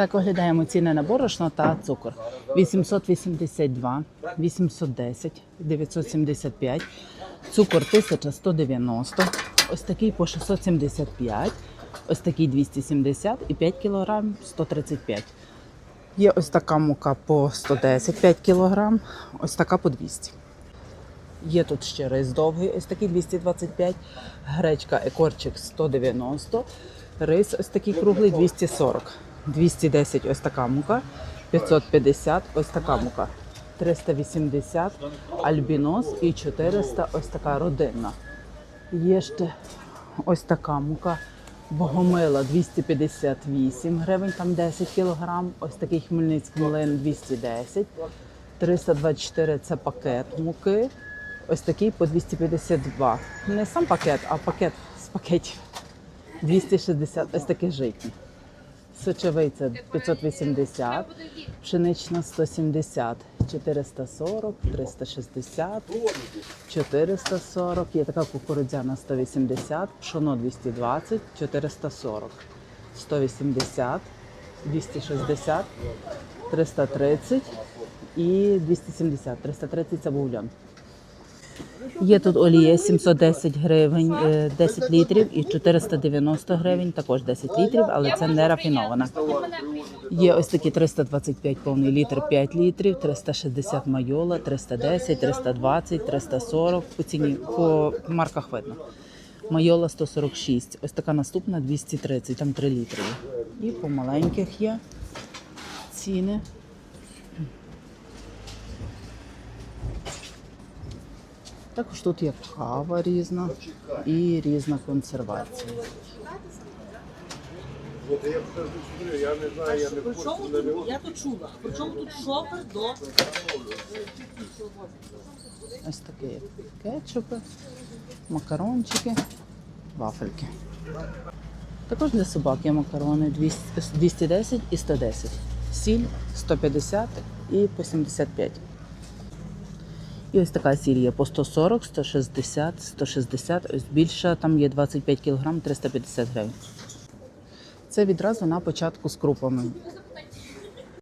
Так оглядаємо ціни на борошно та цукор. 882, 810, 975, цукор 1190, ось такий по 675, ось такий 270 і 5 кг 135. Є ось така мука по 110 5 кг, ось така по 200. Є тут ще рис довгий, ось такий 225, гречка екорчик 190, рис ось такий круглий 240, 210 ось така мука, 550 ось така мука, 380 альбінос і 400 ось така родинна. Є ще ось така мука. Богомила 258 гривень, там 10 кілограм. Ось такий Хмельницький млин 210. 324 це пакет муки. Ось такий по 252. Не сам пакет, а пакет з пакетів. 260, ось такий житній. Сочевиця 580, пшенична 170, 440, 360, 440, є така кукурудзяна 180, пшоно 220, 440, 180, 260, 330 і 270. 330 це бульон. Є тут олія 710 гривень, е, 10 літрів і 490 гривень, також 10 літрів, але це не рафінована. Є ось такі 325 повний літр, 5 літрів, 360 майола, 310, 320, 340. По ціні по марках видно. Майола 146. Ось така наступна 230, там 3 літри. І по маленьких є ціни. Також тут є кава різна і різна консервація. При чому тут, я то чула, при чому тут шопер до Ось такі кетчупи, макарончики, вафельки. Також для собак є макарони 210 і 110. Сіль 150 і по 75. І ось така є по 140, 160, 160. Ось більша, там є 25 кг, 350 гривень. Це відразу на початку з крупами.